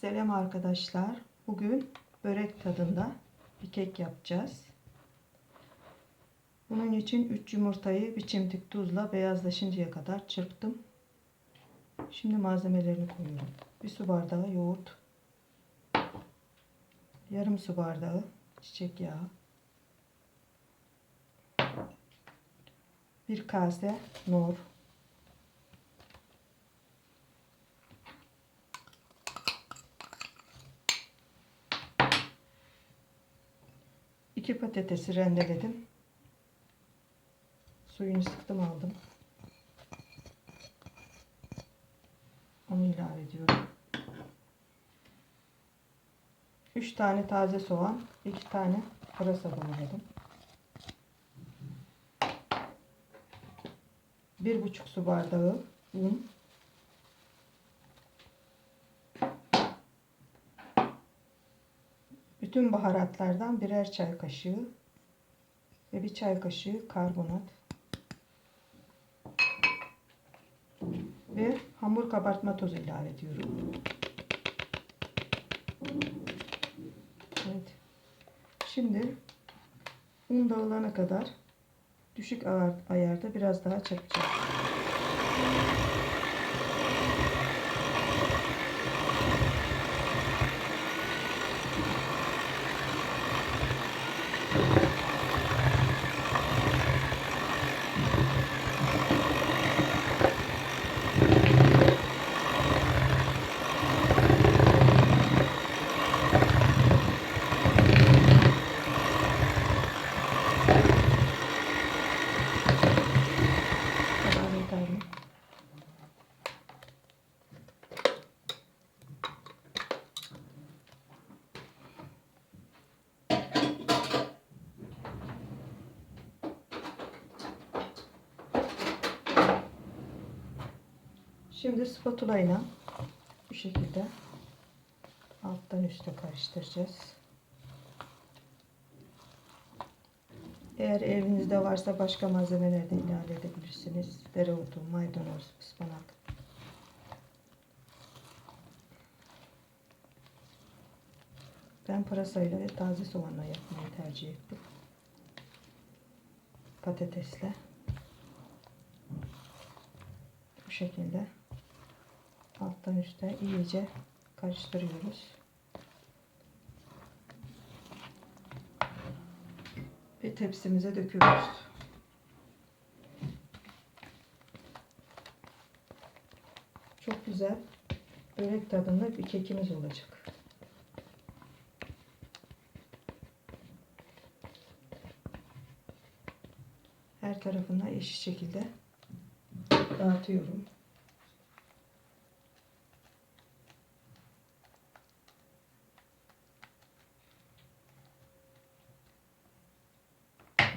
Selam arkadaşlar. Bugün börek tadında bir kek yapacağız. Bunun için 3 yumurtayı bir çimdik tuzla beyazlaşıncaya kadar çırptım. Şimdi malzemelerini koyuyorum. Bir su bardağı yoğurt. Yarım su bardağı çiçek yağı. Bir kase nor. İki patatesi rendeledim. Suyunu sıktım aldım. Onu ilave ediyorum. 3 tane taze soğan, 2 tane pırasa doğradım. 1,5 su bardağı un. Bütün baharatlardan birer çay kaşığı ve bir çay kaşığı karbonat ve hamur kabartma tozu ilave ediyorum. Evet. Şimdi un dağılana kadar düşük ayarda biraz daha çırpacağım. kadar yeterli. Şimdi spatula ile bu şekilde alttan üste karıştıracağız. Eğer evinizde varsa başka malzemeler de ilave edebilirsiniz. Dereotu, maydanoz, ıspanak. Ben pırasayla ve taze soğanla yapmayı tercih ettim. Patatesle. Bu şekilde alttan üste iyice karıştırıyoruz. ve tepsimize döküyoruz. Çok güzel börek tadında bir kekimiz olacak. Her tarafına eşit şekilde dağıtıyorum.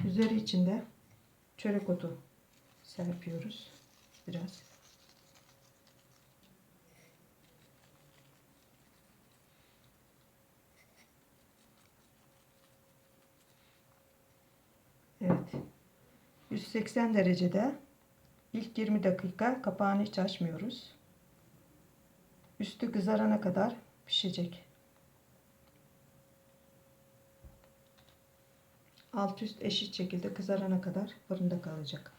Üzeri içinde çörek otu serpiyoruz. Biraz. Evet. 180 derecede ilk 20 dakika kapağını hiç açmıyoruz. Üstü kızarana kadar pişecek. Alt üst eşit şekilde kızarana kadar fırında kalacak.